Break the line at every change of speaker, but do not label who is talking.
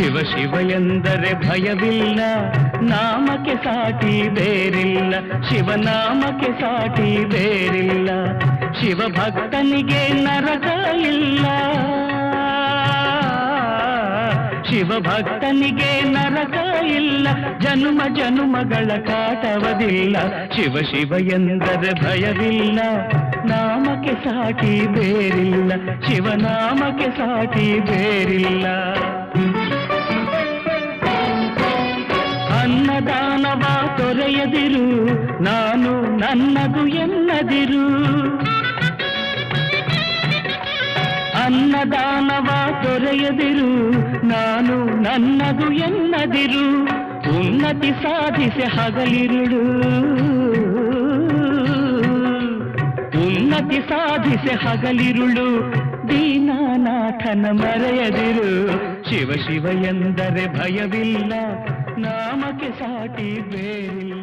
ಶಿವ ಶಿವ ಎಂದರೆ ಭಯವಿಲ್ಲ, ನಾಮಕ್ಕೆ ಸಾಟಿ ಬೇರಿಲ್ಲ ಶಿವನಾಮಕ್ಕೆ ಸಾಟಿ ಬೇರಿಲ್ಲ, ಶಿವ ಭಕ್ತನಿಗೆ ನರಕ ಇಲ್ಲ. ಶಿವ ಭಕ್ತನಿಗೆ ನರಕ ಇಲ್ಲ, ಜನುಮ ಜನುಮಗಳ ಕಾಟವದಿಲ್ಲ, ಶಿವ ಶಿವ ಎಂದರೆ ಭಯವಿಲ್ಲ, ನಾಮಕ್ಕೆ ಸಾಟಿ ಬೇರಿಲ್ಲ ಶಿವನಾಮಕ್ಕೆ ಸಾಟಿ ಬೇರಿಲ್ಲ. ಅನ್ನದಾನವ ತೊರೆಯದಿರು, ನಾನು ನನ್ನದು ಎನ್ನದಿರು. ಅನ್ನದಾನವ ತೊರೆಯದಿರು, ನಾನು ನನ್ನದು ಎನ್ನದಿರು. ಉನ್ನತಿ ಸಾಧಿಸಿ ಹಗಲಿರುಳು. ಉನ್ನತಿ ಸಾಧಿಸಿ ಹಗಲಿರುಳು, ದೀನಾನಾಥನ ಮರೆಯದಿರು. ಶಿವ ಶಿವ ಎಂದರೆ ಭಯವಿಲ್ಲ ನಾಮಕ್ಕೆ ಸಾಟಿ ಬೇರಿಲ್ಲ ಶಿವನಾಮಕ್ಕೆ ಸಾ-